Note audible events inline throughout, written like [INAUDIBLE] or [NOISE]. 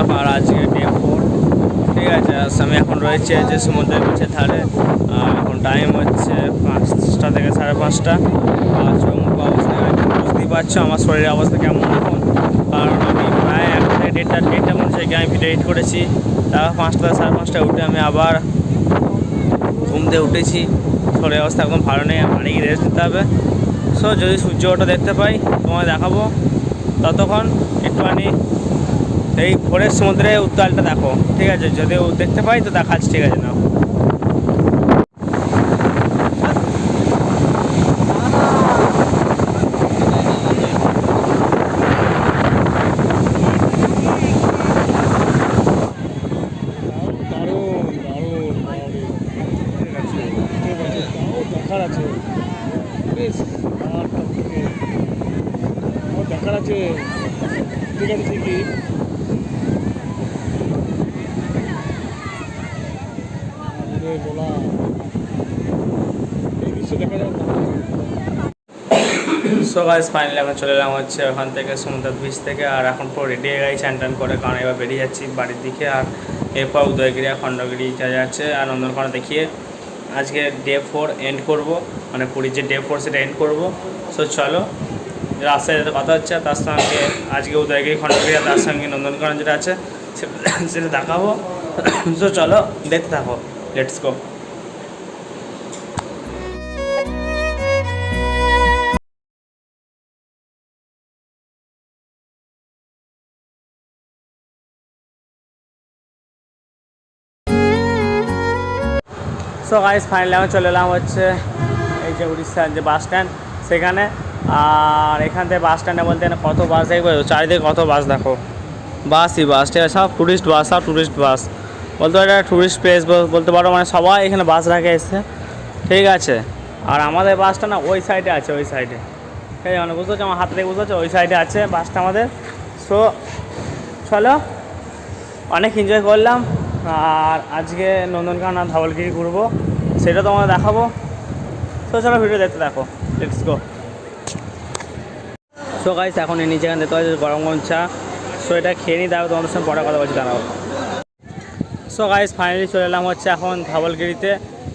Up আর আজকে day four. ঠিক আছে আমি এখন রয়েছে যে সমুদ্রের কাছে ধারে। এখন টাইম হচ্ছে পাঁচটা থেকে সাড়ে পাঁচটা। আর চমুক অবস্থা বুঝতেই পারছ আমার শরীরের অবস্থা কেমন এখন কারণ আমি প্রায় এক থেকে দেড়টা দেড়টা মধ্যে থেকে আমি ভিডিও এডিট করেছি। তারপর পাঁচটা সাড়ে পাঁচটা উঠে আমি আবার ঘুম দিয়ে উঠেছি। শরীরের অবস্থা একদম ভালো নেই গিয়ে রেস্ট নিতে হবে। সো যদি সূর্য ওটা দেখতে পাই, তোমায় দেখাবো। ততক্ষণ একটুখানি এই ভোরের সমুদ্রে উত্তালটা দেখো, ঠিক আছে? যদি দেখতে পাই, তো দেখাচ্ছি ঠিক আছে না দারুণ দারুণ ঠিক আছে ঠিক আছে তাও দেখার আছে বেশ আর টকটকে তাও দেখার আছে ঠিক আছে ঠিকই আরে সো গাইস ফাইনালি এখন চলে এলাম হচ্ছে ওখান থেকে সমুদ্র বিচ থেকে, আর এখন পুরো রেডি হয়ে গেছি টান করে, কারণ এবার বেরিয়ে যাচ্ছি বাড়ির দিকে, আর এরপর উদয়গিরি আর খণ্ডগিরি যা যাচ্ছে আর নন্দনকানন দেখিয়ে আজকে ডে ফোর এন্ড করব মানে পুরীর যে ডে ফোর সেটা এন্ড করব। সো চলো, রাস্তায় যেটা কথা হচ্ছে, তার সঙ্গে আজকে উদয়গিরি, খণ্ডগিরি আর তার সঙ্গে নন্দনকানন যেটা আছে, সেটা দেখাবো। [COUGHS] সো চলো, দেখতে থাকো। Let's go so guys finally আমি চলে এলাম হচ্ছে এই যে উড়িষ্যার যে বাস স্ট্যান্ড সেখানে। আর এখান থেকে বাস স্ট্যান্ডে বলতে কত বাস দেখবে? চারিদিকে কত বাস দেখো। বাসই বাস ঠিক আছে? সব টুরিস্ট বাস সব টুরিস্ট বাস বলতে পারো এটা টুরিস্ট প্লেস বলতে পারো মানে সবাই এখানে বাস রাখে এসছে। ঠিক আছে। আর আমাদের বাসটা না ওই সাইডে আছে, ওই সাইডে ঠিক আছে মানে বুঝতে পারছ? আমার হাত থেকে বুঝতে ওই সাইডে আছে বাসটা আমাদের। সো চলো। অনেক এনজয় করলাম। আর আজকে নন্দনকানন আর ধবলগিরি ঘুরবো, সেটা তোমাদের দেখাবো। তো চলো ভিডিও দেখতে দেখো লেটস গো সো গাইস এখন নিচে এখানে দেখতে পাচ্ছি গরম গরম চা। সো এটা খেয়ে নিই তারপর তোমাদের সঙ্গে পরে কথা বলছি, দাঁড়াও। সো গাইস ফাইনালি চলে এলাম হচ্ছে এখন ধাবলগিরিতে।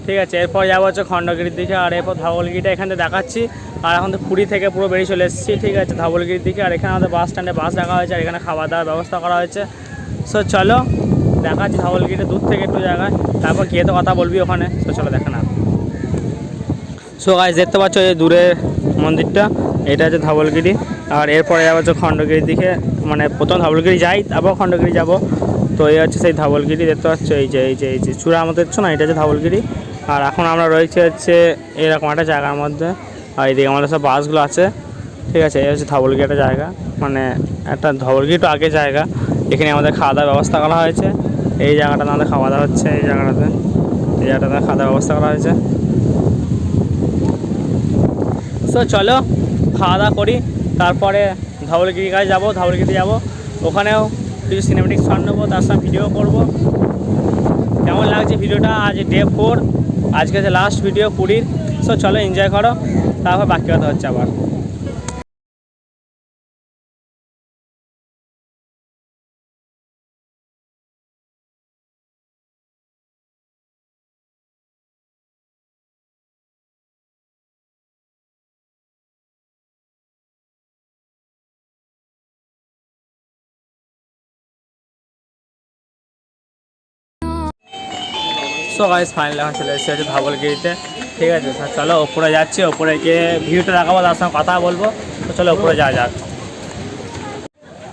ঠিক আছে, এরপর যাব হচ্ছে খণ্ডগিরির দিকে, আর এরপর ধবলগিরিটা এখান দেখাচ্ছি। আর এখন তো পুরী থেকে পুরো বেরিয়ে চলে এসেছি, ঠিক আছে, ধবলগিরির দিকে। আর এখানে আমাদের বাস স্ট্যান্ডে বাস রাখা হয়েছে, আর এখানে খাওয়া দাওয়ার ব্যবস্থা করা হয়েছে। সো চলো, দেখাচ্ছি ধবলগিরিটা দূর থেকে একটু জায়গায়। তারপর গিয়ে তো কথা বলবি ওখানে। সো চলো দেখা না। সো গাইজ দেখতে পাচ্ছ এই দূরে মন্দিরটা, এটা হচ্ছে ধাবলগিরি। আর এরপরে যাব হচ্ছে খণ্ডগিরির দিকে। মানে প্রথম ধাবলগিরি যাই, তারপর খণ্ডগিরি যাব। তো এই হচ্ছে সেই ধাবলগিরি, দেখতে পাচ্ছ? এই যে এই যে এই যে, চূড়া আমাদের দেখছ না? এটা হচ্ছে ধাবলগিরি। আর এখন আমরা রয়েছে হচ্ছে এরকম একটা জায়গার মধ্যে। আর এইদিকে আমাদের সব বাসগুলো আছে। ঠিক আছে, এই হচ্ছে ধবলগিরি একটা জায়গা। মানে একটা ধবলগিরি তো আগে জায়গা। এখানে আমাদের খাওয়া দাওয়ার ব্যবস্থা করা হয়েছে। এই জায়গাটাতে আমাদের খাওয়া দাওয়া হচ্ছে, এই জায়গাটাতে। এই জায়গাটাতে খাওয়া দাওয়ার ব্যবস্থা করা হয়েছে। সো চলো খাওয়া দাওয়া করি। তারপরে ধাবলগিরি কাছে যাব ধবলগিরি যাব। ওখানেও কিছু সিনেমেটিক শট নেব তার সঙ্গে ভিডিও করব। কেমন লাগছে ভিডিওটা আজ ডে ফোর আজকে যে লাস্ট ভিডিও পুরীর সো চলো এনজয় করো। তারপর বাকি কথা হচ্ছে আবার। সো গাইস ফাইনাল এখন চলে এসেছি হচ্ছে ধবলগিরিতে ঠিক আছে স্যার চলো ওপরে যাচ্ছি ওপরে গিয়ে ভিউটা দেখাবো, তার সঙ্গে কথা বলব। তো চলো ওপরে যাওয়া যাক।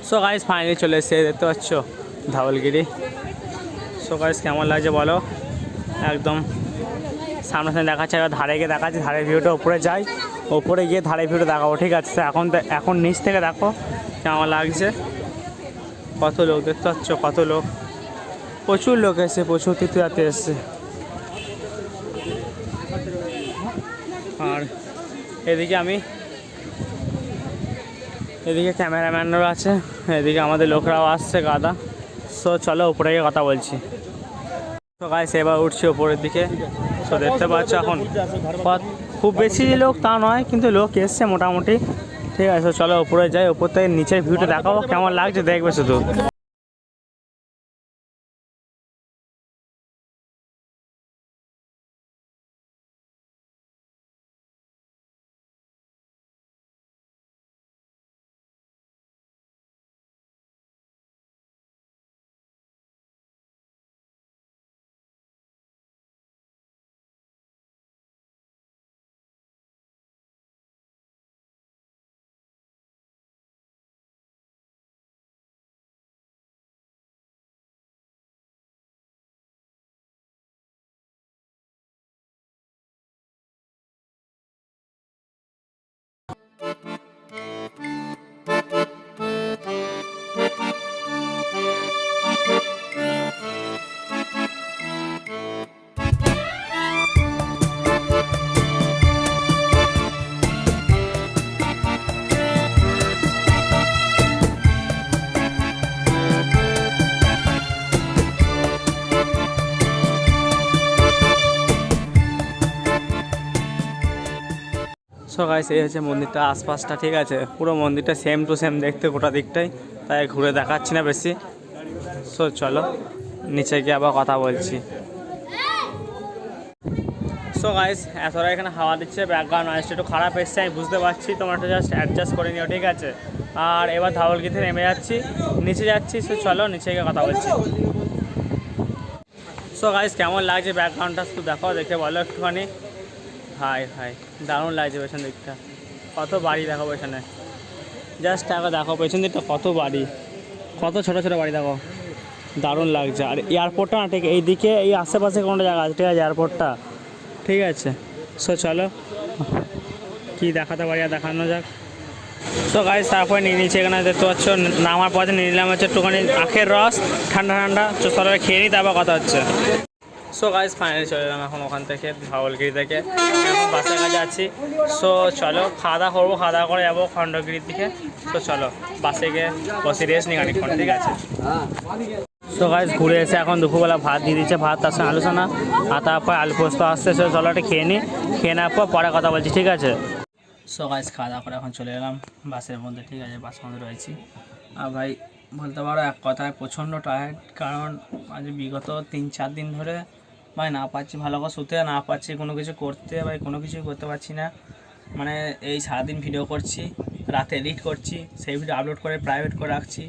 সো গাইস ফাইনালি চলে এসেছে দেখতে পাচ্ছ, ধাবলগিরি। সো গাইস কেমন লাগছে বলো? একদম সামনে সামনে দেখাচ্ছে এবার ধারে গিয়ে দেখাচ্ছি ধারের ভিউটা ওপরে যাই। ওপরে গিয়ে ধারে ভিউটা দেখাবো, ঠিক আছে? তো এখন এখন নিচ থেকে দেখো কেমন লাগছে। কত লোক, দেখতে পাচ্ছ কত লোক। প্রচুর লোক এসে প্রচুর তীর্থযাত্রী এসছে আর এদিকে আমি, এদিকে ক্যামেরাম্যানরাও আছে, এদিকে আমাদের লোকরাও আসছে গাদা সো চলো উপরে গিয়ে কথা বলছি। তো গাইস এবার উঠছি ওপরের দিকে। সো দেখতে পাচ্ছ এখন খুব বেশি লোক তা নয়, কিন্তু লোক এসছে মোটামুটি। ঠিক আছে চলো উপরে যাই, উপর থেকে নিচের ভিউটা দেখাবো, কেমন লাগছে দেখবে শুধু। সো এই হচ্ছে মন্দিরটা আশপাশটা, ঠিক আছে? পুরো মন্দিরটা সেম টু সেম দেখতে গোটা দিকটাই। তাই ঘুরে দেখাচ্ছি না বেশি। সো চলো, নিচে গিয়ে আবার কথা বলছি। সো গাইস এতটা এখানে হাওয়া দিচ্ছে ব্যাকগ্রাউন্ড নয়েজটা একটু খারাপ এসছে, আমি বুঝতে পারছি, তোমরা একটু জাস্ট অ্যাডজাস্ট করে নিও, ঠিক আছে? আর এবার ধাবলগিতে নেমে যাচ্ছি, নিচে যাচ্ছি সো চলো নিচে গিয়ে কথা বলছি। সো গাইস কেমন লাগছে ব্যাকগ্রাউন্ডটা একটু দেখো, দেখে বলো একটুখানি। হাই হাই দারুণ লাগছে পেছন দিকটা। কত বাড়ি দেখো পেছনে। জাস্ট একবার দেখো, পেছন দিকটা কত বাড়ি। কত ছোট ছোট বাড়ি দেখো। দারুণ লাগছে। আর এয়ারপোর্টটা না, ঠিক এইদিকে, এই আশেপাশে কোনো জায়গা আছে? ঠিক আছে এয়ারপোর্টটা ঠিক আছে। সো চলো। কি দেখাতে পারি আর দেখানো যাক। তো গাইজ তারপরে নিয়ে নিচ্ছি এখানে দেখতে পাচ্ছ, নামার পথে নিয়ে নিলাম হচ্ছে একটুখানি আখের রস, ঠান্ডা ঠান্ডা। সবাই খেয়ে নিই, তারপর কথা হচ্ছে। সো গাইজ ফাইনালি চলে এলাম এখন ওখান থেকে ভাওয়ালগিরি থেকে। এখন বাসের কাছে আছি সো চলো খাওয়া দাওয়া করব খাওয়া দাওয়া করে যাব খণ্ডগিরির দিকে। তো চলো বাসে গিয়ে বসে রেস্ট নিই খানিক্ষণ ঠিক আছে? সো গাইজ ঘুরে এসে এখন দুপুরবেলা ভাত দিয়ে দিচ্ছে, ভাত, তার সঙ্গে আলোচনা আর তারপর আলু পোস্ত আসছে সো চলো একটা খেয়ে নিই। খেয়ে নেওয়ার পর পরে কথা বলছি, ঠিক আছে? সো গাইজ খাওয়া দাওয়া করে এখন চলে এলাম বাসের মধ্যে, ঠিক আছে? বাসের মধ্যে রয়েছি। আর ভাই, বলতে পারো এক কথায় প্রচণ্ড টায়ার্ড কারণ আজ বিগত তিন, চার দিন ধরে ভাই, না পাচ্ছি, ভালো করে শুতে না পাচ্ছি, কোনো কিছু করতে ভাই, কোনো কিছুই করতে পারছি না। মানে এই সারাদিন ভিডিও করছি, রাতে এডিট করছি, সেই ভিডিও আপলোড করে প্রাইভেট করে রাখছি।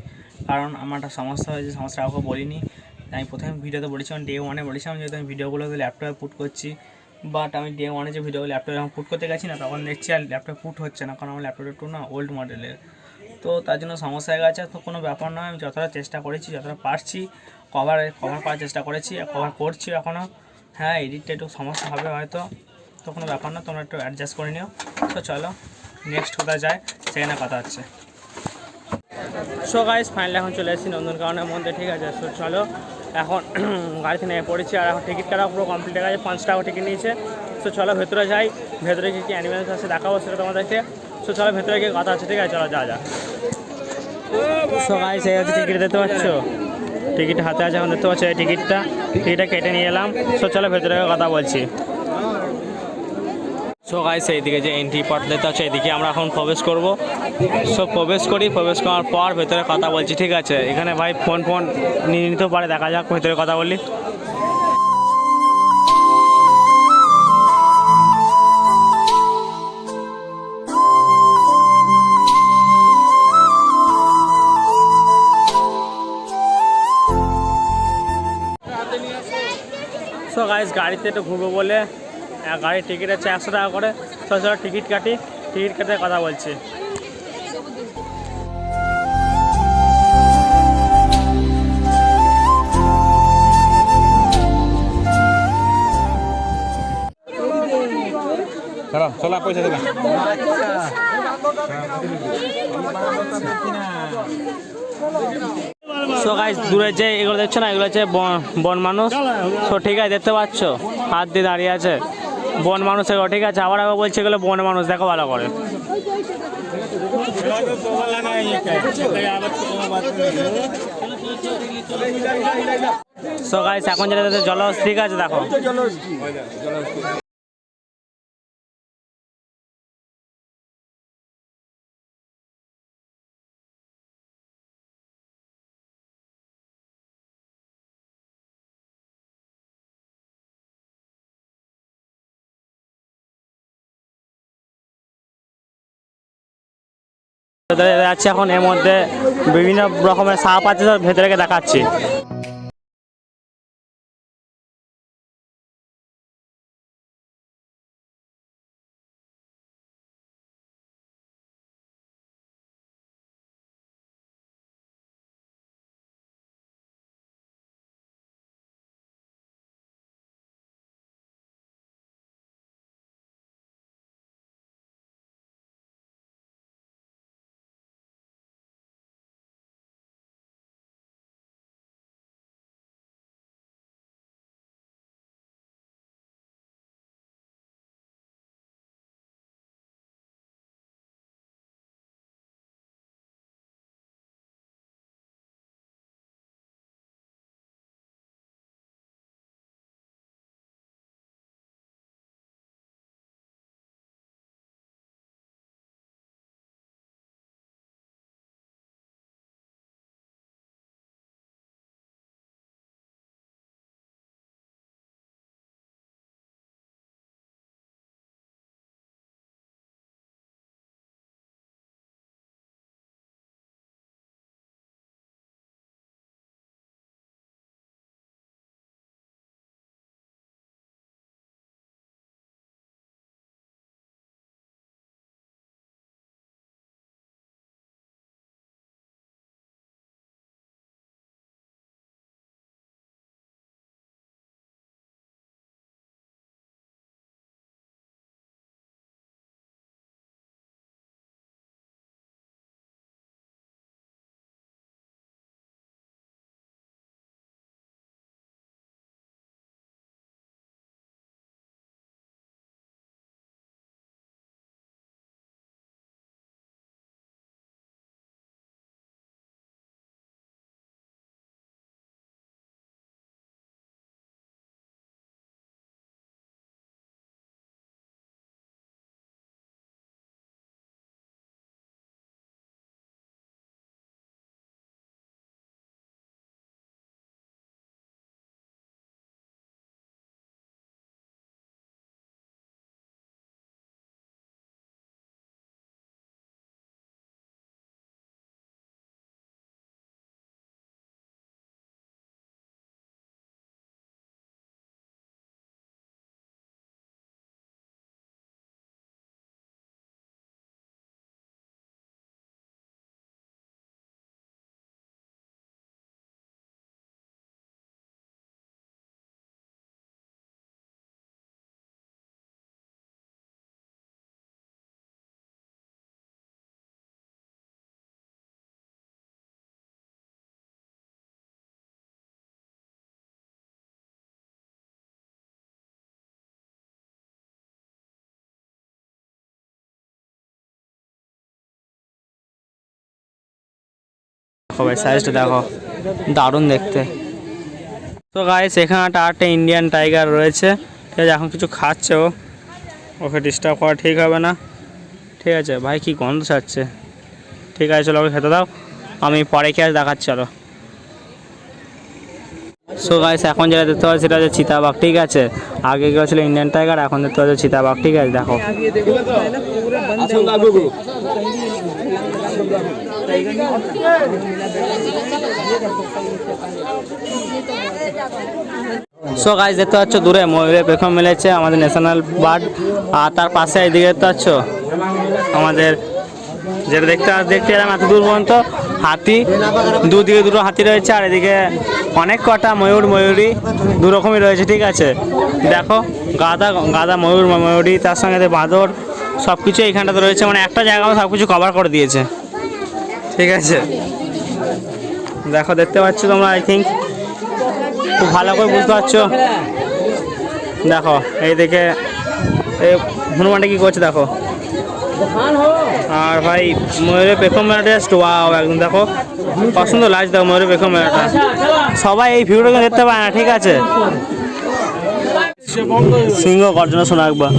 কারণ আমার একটা সমস্যা হয়েছে, সমস্যা কাউকে বলিনি। আমি প্রথমে ভিডিওতে বলেছিলাম ডে ওয়ানে বলেছিলাম যেহেতু আমি ভিডিওগুলো ল্যাপটপে পুট করছি। বাট আমি ডে ওয়ানে যে ভিডিও ল্যাপটপে যখন পুট করতে গেছি না, তখন দেখছি আর ল্যাপটপে পুট হচ্ছে না, কারণ আমার ল্যাপটপটা একটু না ওল্ড মডেলের তো তার জন্য সমস্যা হয়ে গেছে, তো কোনো ব্যাপার নয়, আমি যতটা চেষ্টা করেছি, যতটা পারছি কভার কভার করার চেষ্টা করেছি কভার করছি এখনও হ্যাঁ এডিটটা একটু সমস্যা হবে হয়তো, তো কোনো ব্যাপার না, তোমরা একটু অ্যাডজাস্ট করে নিও। তো চলো নেক্সট কোথায় যায় সেখানে কথা হচ্ছে। সো গাইস ফাইনালি এখন চলে এসেছি নন্দনকাননের মধ্যে, ঠিক আছে? সো চলো, এখন [CLEARS THROAT] গাড়িতে নেমে পড়েছি, আর এখন টিকিট কাটা পুরো কমপ্লিট হয়ে গেছে, পাঁচ টাকা টিকিট নিয়েছে। সো চলো, ভেতরে যাই, ভেতরে কী কী অ্যানিমেলস আছে দেখাবো সেটা তোমাদেরকে। সো চলো, ভেতরে গিয়ে কথা আছে ঠিক আছে? চলো, যা যা। সো গাইস এই হচ্ছে টিকিট দেখতে পাচ্ছ? টিকিট হাতে আছে, এখন দেখতে পাচ্ছি এই টিকিটটা। টিকিটটা কেটে নিয়ে এলাম। সো চলো ভেতরে কথা বলছি। সো গাইস এইদিকে যে এন্ট্রি পথ দেখতে হচ্ছে এইদিকে আমরা এখন প্রবেশ করব। সো প্রবেশ করি, প্রবেশ করার পর ভেতরে কথা বলছি, ঠিক আছে? এখানে ভাই ফোন ফোন নিয়ে নিতেও পারে, দেখা যাক, ভেতরে কথা বলি। সো গাইস গাড়িতে একটু ঘুরবো বলে গাড়ির টিকিট আছে একশো টাকা করে। সো চলো টিকিট কাটি। টিকিট কেটে কথা বলছি। চলো চলো পয়সা দেবে সো গাইস দূরে যে এগুলো দেখছ না, এগুলো হচ্ছে বন- মানুষ। সো ঠিক আছে, দেখতে পাচ্ছ? হাত দিয়ে দাঁড়িয়ে আছে। বন মানুষ এগুলো ঠিক আছে? আবার আবার বলছে এগুলো বন মানুষ, দেখো ভালো করে। সো গাইস এখন যেটা জলহস্তি, ঠিক আছে, দেখো। যাচ্ছে এখন এর মধ্যে বিভিন্ন রকমের সাপ আছে ভেতরে দেখাচ্ছি। দেখো সাইজটা দেখো, দারুণ দেখতে। তো গাইস এখানে একটা আরেকটা ইন্ডিয়ান টাইগার রয়েছে। ঠিক আছে, এখন কিছু খাচ্ছে ও। ওকে ডিস্টার্ব করা ঠিক হবে না। ঠিক আছে, ভাই কি গন্ধ ছাড়ছে। ঠিক আছে, চলো ওকে খেতে দাও। আমি পরে খেয়ে দেখাচ্ছি, চলো। সো গাইস এখন যেটা দেখতে পাচ্ছি, সেটা হচ্ছে চিতাবাঘ, ঠিক আছে? আগে গিয়ে ছিল ইন্ডিয়ান টাইগার এখন দেখতে পাচ্ছি চিতাবাঘ, ঠিক আছে, দেখো। সো গাইস দেখতে পাচ্ছ দূরে ময়ূরের পেখম মিলেছে আমাদের ন্যাশনাল বার্ড আর তার পাশে এদিকে দেখতে পাচ্ছ আমাদের যেটা দেখতে দেখতে এলাম এত দূর পর্যন্ত হাতি, দুদিকে দুটো হাতি রয়েছে, আর এদিকে অনেক কটা ময়ূর, ময়ূরী দু রকমই রয়েছে, ঠিক আছে? দেখো, গাদা গাদা ময়ূর, ময়ূরী, তার সঙ্গে বাঁদর সব কিছু এইখানটাতে রয়েছে মানে একটা জায়গা সব কিছু কভার করে দিয়েছে, ঠিক আছে? দেখো, দেখতে পাচ্ছ তোমরা আই থিঙ্ক খুব ভালো করে বুঝতে পারছ? দেখো, এই দেখে এই হনুমানটা কি করছে দেখো? আর ভাই, ময়ূরের পেখম মেলাটা জাস্ট ওয়াও একদম দেখো। পছন্দ লাগছে দেখো, ময়ূরের পেখম মেলাটা। সবাই এই ভিডিওটা দেখতে পায় না, ঠিক আছে। সিংহ গর্জনা শোনা একবার।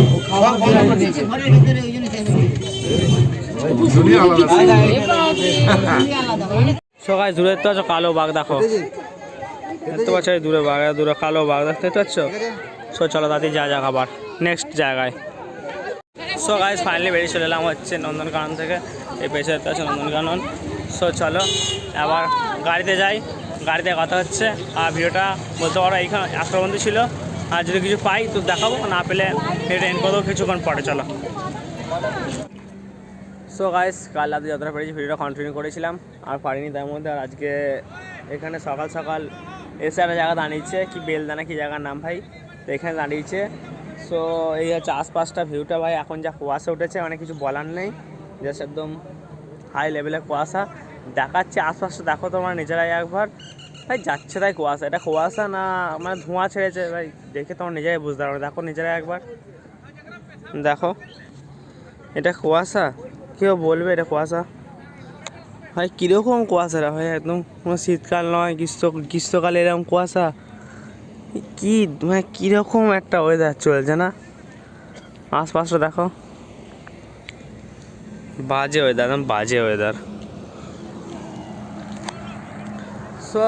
সবাই দূরে তো আছো কালো বাঘ দেখো। দেখতে পাচ্ছ দূরে বাঘ দূরে কালো বাঘ দেখতে পাচ্ছ? সো চলো তাতে যা যা খাবার। নেক্সট জায়গায়। সো গাইজ ফাইনালি বেরিয়ে চলে এলাম হচ্ছে নন্দনকানন থেকে। এই পেছনে দেখতে পাচ্ছ নন্দনকানন। সো চলো আবার গাড়িতে যাই। গাড়িতে কথা হচ্ছে। আর ভিডিওটা বলতে পারো এইখানে একটা বন্ধু ছিল। আর যদি কিছু পাই তো দেখাবো। না পেলে এটা এন্ড করে দেবো কিছুক্ষণ পরে চলো। সো গাইস কাল রাতে যতটা পেরেছি ভিডিওটা কন্টিনিউ করেছিলাম, আর পারিনি তার মধ্যে। আর আজকে এখানে সকাল সকাল এসে একটা জায়গা দাঁড়িয়েছে, কি বেলদানা কি জায়গার নাম ভাই? তো এখানে দাঁড়িয়েছে। সো এই হচ্ছে আশপাশটা ভিউটা ভাই, এখন যা কুয়াশা উঠেছে অনেক কিছু বলার নেই। জাস্ট একদম হাই লেভেলের কুয়াশা। দেখাচ্ছে আশপাশটা, দেখো তোমার নিজেরাই একবার। ভাই, যাচ্ছে তাই কুয়াশা। এটা কুয়াশা না মানে ধোঁয়া ছেড়েছে ভাই? দেখে তোমার নিজেরাই বুঝতে পারবে দেখো নিজেরাই একবার। দেখো, এটা কুয়াশা। কেউ বলবে এটা কুয়াশা। ভাই, কীরকম কুয়াশা রে ভাই? একদম কোনো শীতকাল নয়, গ্রীষ্ম, গ্রীষ্মকালে এরকম কুয়াশা। কী কি মানে কীরকম একটা ওয়েদার চলছে না? আশপাশটা দেখো। বাজে ওয়েদার একদম বাজে ওয়েদার সো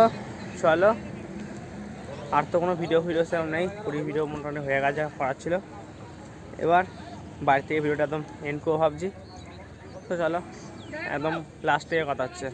চলো। আর তো কোনো ভিডিও ফিডিও সেরকম নেই। পুরি ভিডিও মোটামুটি হয়ে গেছে করার ছিল। এবার বাড়ি থেকে ভিডিওটা একদম এন্ড করব ভাবছি। তো চলো একদম লাস্টে কথা হচ্ছে।